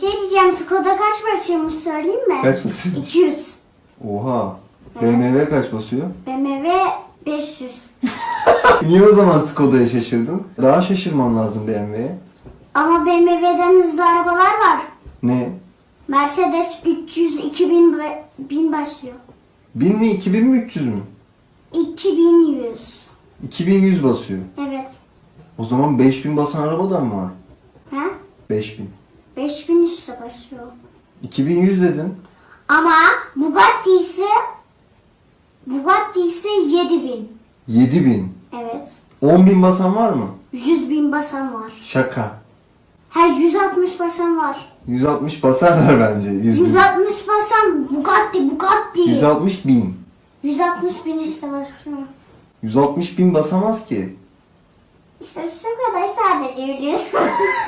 şey diyeceğim Skoda kaç basıyormuş söyleyeyim mi? Kaç basıyor? 200. Oha. BMW kaç basıyor? BMW 500. Niye o zaman Skoda'ya şaşırdın? Daha şaşırman lazım BMW'ye. Ama BMW'den hızlı arabalar var. Ne? Mercedes 300 2000 be- bin başlıyor. 1000 mi 2000 mi 300 mü? 2100. 2100 basıyor. Evet. O zaman 5000 basan araba da mı var? Ha? 5000. 5000 işte başlıyor. 2100 dedin. Ama Bugatti ise Bugatti ise 7000. 7000. Evet. 10.000 basan var mı? 100 bin basan var. Şaka. Ha 160 basan var. 160 basarlar bence. 100 bin. 160 basan Bugatti Bugatti. 160 bin. 160 bin işte var. Hı. 160 bin basamaz ki. İşte sizin kadar sadece biliyorum.